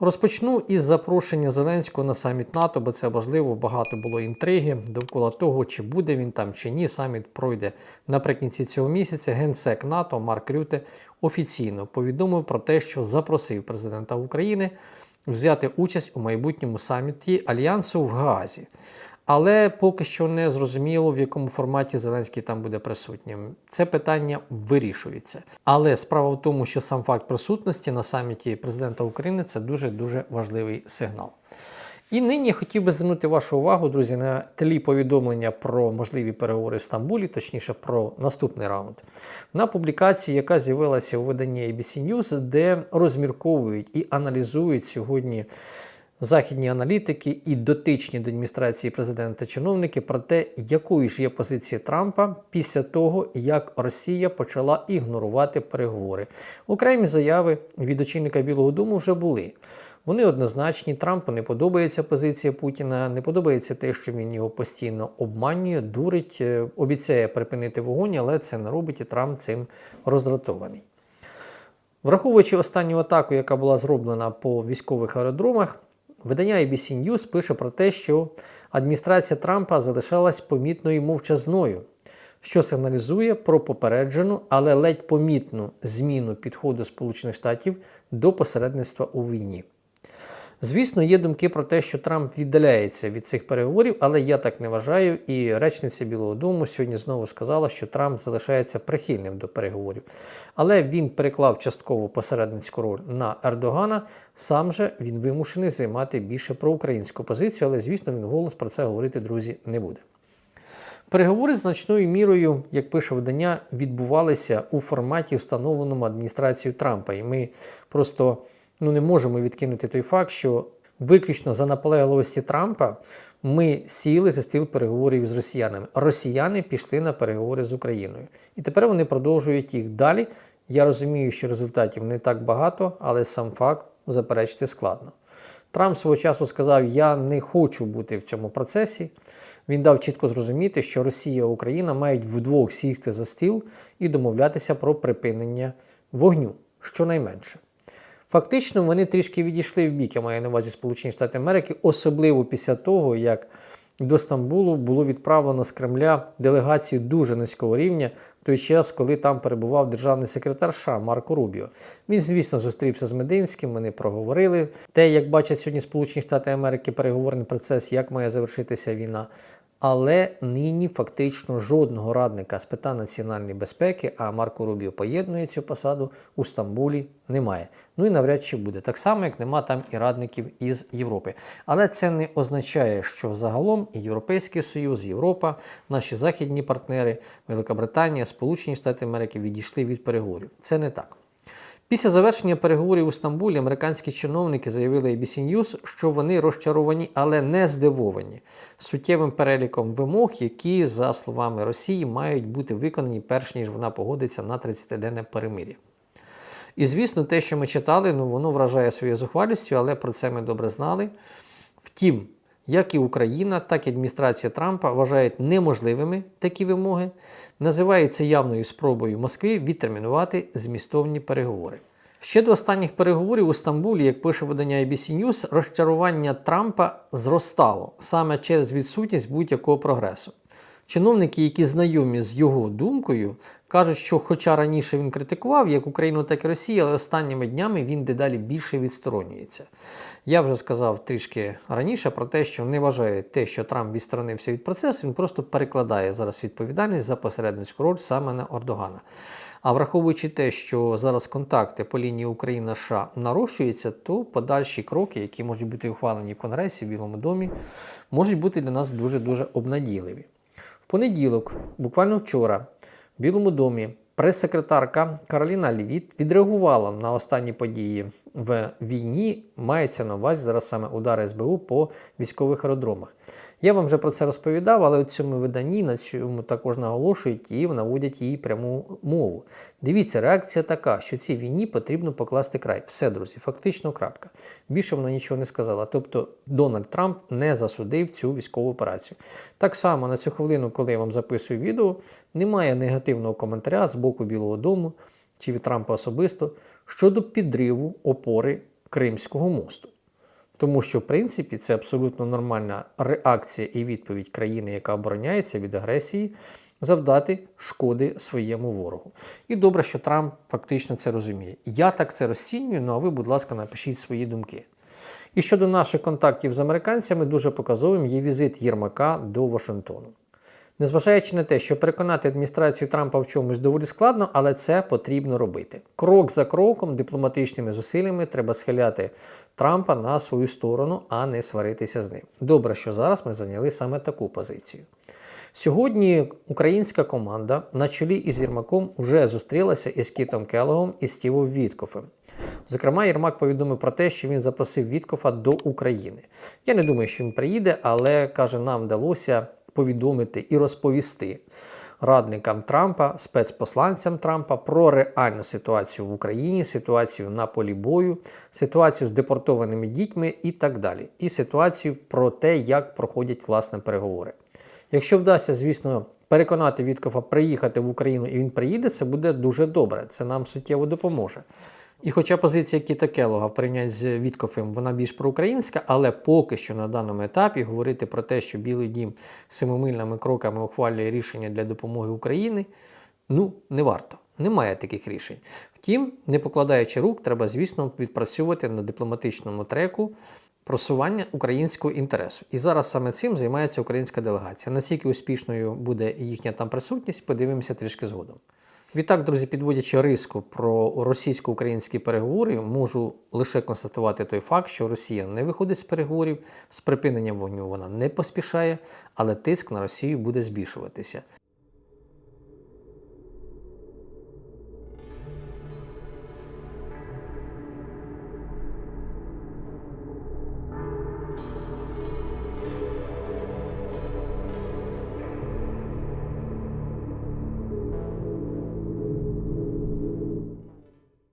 Розпочну із запрошення Зеленського на саміт НАТО, бо це важливо. Багато було інтриги довкола того, чи буде він там чи ні. Саміт пройде наприкінці цього місяця. Генсек НАТО Марк Рюте офіційно повідомив про те, що запросив президента України взяти участь у майбутньому саміті Альянсу в Гаазі. Але поки що не зрозуміло, в якому форматі Зеленський там буде присутнім. Це питання вирішується. Але справа в тому, що сам факт присутності на саміті президента України це дуже дуже важливий сигнал. І нині хотів би звернути вашу увагу, друзі, на тлі повідомлення про можливі переговори в Стамбулі, точніше про наступний раунд, на публікацію, яка з'явилася у виданні ABC News, де розмірковують і аналізують сьогодні західні аналітики і дотичні до адміністрації президента чиновники про те, якою ж є позиція Трампа після того, як Росія почала ігнорувати переговори. Окремі заяви від очільника Білого Дому вже були. Вони однозначні. Трампу не подобається позиція Путіна, не подобається те, що він його постійно обманює, дурить, е, обіцяє припинити вогонь, але це не робить і Трамп цим роздратований. Враховуючи останню атаку, яка була зроблена по військових аеродромах, видання ABC News пише про те, що адміністрація Трампа залишалась помітною мовчазною, що сигналізує про попереджену, але ледь помітну зміну підходу Сполучених Штатів до посередництва у війні. Звісно, є думки про те, що Трамп віддаляється від цих переговорів, але я так не вважаю. І речниця Білого Дому сьогодні знову сказала, що Трамп залишається прихильним до переговорів. Але він переклав частково посередницьку роль на Ердогана. Сам же він вимушений займати більше проукраїнську позицію, але звісно, він голос про це говорити, друзі, не буде. Переговори значною мірою, як пише видання, відбувалися у форматі, встановленому адміністрацією Трампа. І ми просто ну, не можемо відкинути той факт, що виключно за наполегливості Трампа ми сіли за стіл переговорів з росіянами. Росіяни пішли на переговори з Україною. І тепер вони продовжують їх далі. Я розумію, що результатів не так багато, але сам факт заперечити складно. Трамп свого часу сказав: Я не хочу бути в цьому процесі. Він дав чітко зрозуміти, що Росія і Україна мають вдвох сісти за стіл і домовлятися про припинення вогню, щонайменше. Фактично, вони трішки відійшли в бік, я маю на увазі Сполучені Штати Америки, особливо після того, як до Стамбулу було відправлено з Кремля делегацію дуже низького рівня в той час, коли там перебував державний секретар США Марко Рубіо. Він, звісно, зустрівся з Мединським, вони проговорили те, як бачать сьогодні Сполучені Штати Америки переговорний процес, як має завершитися війна. Але нині фактично жодного радника з питань національної безпеки, а Марко Рубіо поєднує цю посаду у Стамбулі немає. Ну і навряд чи буде. Так само, як нема там і радників із Європи. Але це не означає, що загалом і Європейський Союз, Європа, наші західні партнери, Велика Британія, Сполучені Штати Америки відійшли від переговорів. Це не так. Після завершення переговорів у Стамбулі американські чиновники заявили ABC News, що вони розчаровані, але не здивовані суттєвим переліком вимог, які, за словами Росії, мають бути виконані перш ніж вона погодиться на 30-денне перемир'я. І звісно, те, що ми читали, ну воно вражає своєю зухвалістю, але про це ми добре знали. Втім, як і Україна, так і адміністрація Трампа вважають неможливими такі вимоги, називають це явною спробою Москви відтермінувати змістовні переговори. Ще до останніх переговорів у Стамбулі, як пише видання ABC News, розчарування Трампа зростало саме через відсутність будь-якого прогресу. Чиновники, які знайомі з його думкою, кажуть, що, хоча раніше він критикував як Україну, так і Росію, але останніми днями він дедалі більше відсторонюється. Я вже сказав трішки раніше про те, що не вважає те, що Трамп відсторонився від процесу, він просто перекладає зараз відповідальність за посередницьку роль саме на Ордогана. А враховуючи те, що зараз контакти по лінії Україна США нарощуються, то подальші кроки, які можуть бути ухвалені в Конгресі в Білому домі, можуть бути для нас дуже-дуже обнадійливі. В понеділок, буквально вчора, в Білому домі прес-секретарка Кароліна Лівіт відреагувала на останні події в війні. Мається на увазі зараз саме удари СБУ по військових аеродромах. Я вам вже про це розповідав, але у цьому виданні на цьому також наголошують і наводять її пряму мову. Дивіться, реакція така, що цій війні потрібно покласти край. Все, друзі, фактично крапка. Більше вона нічого не сказала. Тобто Дональд Трамп не засудив цю військову операцію. Так само на цю хвилину, коли я вам записую відео, немає негативного коментаря з боку Білого Дому чи від Трампа особисто щодо підриву опори Кримського мосту. Тому що, в принципі, це абсолютно нормальна реакція і відповідь країни, яка обороняється від агресії, завдати шкоди своєму ворогу. І добре, що Трамп фактично це розуміє. Я так це розцінюю, ну а ви, будь ласка, напишіть свої думки. І щодо наших контактів з американцями, дуже показовим є візит Єрмака до Вашингтону. Незважаючи на те, що переконати адміністрацію Трампа в чомусь доволі складно, але це потрібно робити. Крок за кроком, дипломатичними зусиллями треба схиляти Трампа на свою сторону, а не сваритися з ним. Добре, що зараз ми зайняли саме таку позицію. Сьогодні українська команда на чолі із Єрмаком вже зустрілася із Кітом Келогом і Стівом Віткофем. Зокрема, Єрмак повідомив про те, що він запросив Віткофа до України. Я не думаю, що він приїде, але каже, нам вдалося повідомити і розповісти радникам Трампа, спецпосланцям Трампа про реальну ситуацію в Україні, ситуацію на полі бою, ситуацію з депортованими дітьми і так далі. І ситуацію про те, як проходять власне переговори. Якщо вдасться, звісно, переконати Віткофа приїхати в Україну і він приїде, це буде дуже добре. Це нам суттєво допоможе. І хоча позиція Кіта Келога в порівнянні з Віткофем, вона більш проукраїнська, але поки що на даному етапі говорити про те, що Білий Дім семимильними кроками ухвалює рішення для допомоги Україні, ну не варто. Немає таких рішень. Втім, не покладаючи рук, треба, звісно, відпрацьовувати на дипломатичному треку просування українського інтересу. І зараз саме цим займається українська делегація. Наскільки успішною буде їхня там присутність, подивимося трішки згодом. Відтак, друзі, підводячи риску про російсько-українські переговори, можу лише констатувати той факт, що Росія не виходить з переговорів, з припиненням вогню вона не поспішає, але тиск на Росію буде збільшуватися.